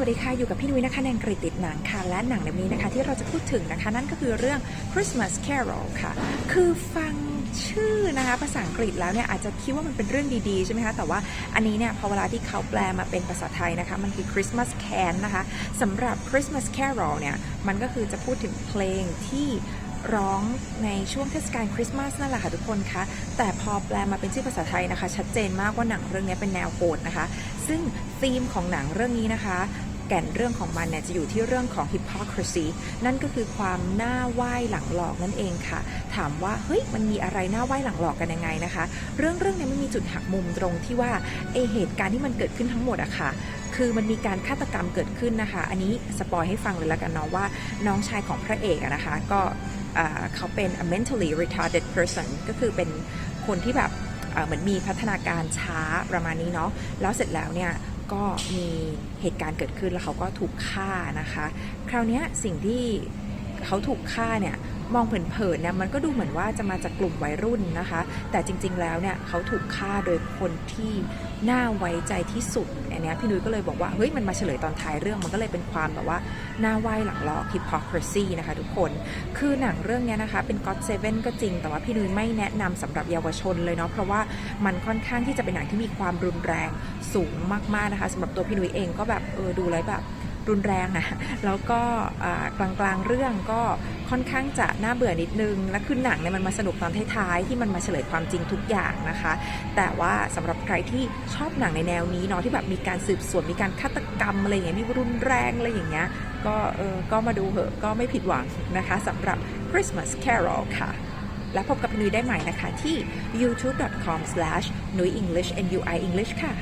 วัสดีค่ะ อยู่กับพี่นุ้ยนะคะในงกฤษติดหนังค่ะ และหนังในวันนี้นะคะ ที่เราจะพูดถึงนะคะ นั่นก็คือเรื่อง Christmas Carol ค่ะ คือฟังชื่อนะคะภาษาอังกฤษแล้วเนี่ยอาจจะคิดว่ามันเป็นเรื่องดีๆ ใช่ไหมคะ แต่ว่าอันนี้เนี่ยพอเวลาที่เขาแปลมาเป็นภาษาไทยนะคะ มันคือ Christmas Can นะคะสำหรับ Christmas Carol เนี่ย มันก็คือจะพูดถึงเพลงที่ร้องในช่วงเทศกาลคริสต์มาสนั่นแหละค่ะทุกคนคะ แต่พอแปลมาเป็นชื่อภาษาไทยนะคะ ชัดเจนมากว่าหนังเรื่องนี้เป็นแนวโหดนะคะ ซึ่งธีมของหนังเรื่องนี้นะคะ แก่นเรื่องของมันเนี่ยจะอยู่ที่เรื่องของ hypocrisy นั่นก็คือความหน้าไหว้หลังหลอกนั่นเองค่ะ ถามว่าเฮ้ยมันมีอะไรหน้าไหว้หลังหลอกกันยังไงนะคะ เรื่องเรื่องนี้มันมีจุดหักมุมตรงที่ว่าไอเหตุการณ์ที่มันเกิดขึ้นทั้งหมดอะค่ะคือมันมีการฆาตกรรมเกิดขึ้นนะคะ อันนี้สปอยให้ฟังเลยละกันเนาะว่าน้องชายของพระเอกอะนะคะ ก็เขาเป็น a mentally retarded person ก็คือเป็นคนที่แบบเหมือนมีพัฒนาการช้าประมาณนี้เนาะแล้วเสร็จแล้วเนี่ย ก็มีเหตุการณ์เกิดขึ้นแล้วเขาก็ถูกฆ่านะคะ คราวนี้สิ่งที่เขาถูกฆ่าเนี่ย มองเผินๆเนี่ยมันก็ดูเหมือนว่าจะมาจากกลุ่มวัยรุ่นนะคะ แต่จริงๆแล้วเนี่ยเขาถูกฆ่าโดยคนที่น่าไว้ใจที่สุดอันนี้พี่นุ้ยก็เลยบอกว่าเฮ้ยมันมาเฉลยตอนท้ายเรื่องมันก็เลยเป็นความแบบว่าหน้าไหว้หลังหลอ hypocrisy นะคะทุกคน คือหนังเรื่องนี้นะคะเป็น God Seven ก็จริง แต่ว่าพี่นุ้ยไม่แนะนำสำหรับเยาวชนเลยเนาะเพราะว่ามันค่อนข้างที่จะเป็นหนังที่มีความรุนแรงสูงมากๆนะคะสำหรับตัวพี่นุ้ยเองก็แบบเออดูแล้วแบบ รุนแรงนะแล้วก็กลางกลางๆเรื่องก็ค่อนข้างจะน่าเบื่อนิดนึง และคือหนังเนี่ยมันมาสนุกตอนท้ายๆที่มันมาเฉลยความจริงทุกอย่างนะคะ แต่ว่าสำหรับใครที่ชอบหนังในแนวนี้เนาะที่แบบมีการสืบสวนมีการฆาตกรรมอะไรอย่างเงี้ยมีรุนแรงอะไรอย่างเงี้ยก็เออก็มาดูเหอะก็ไม่ผิดหวังนะคะสำหรับ Christmas Carol ค่ะและพบกับนุ้ยได้ใหม่นะคะที่ youtube.com/nuyenglish n u i english ค่ะ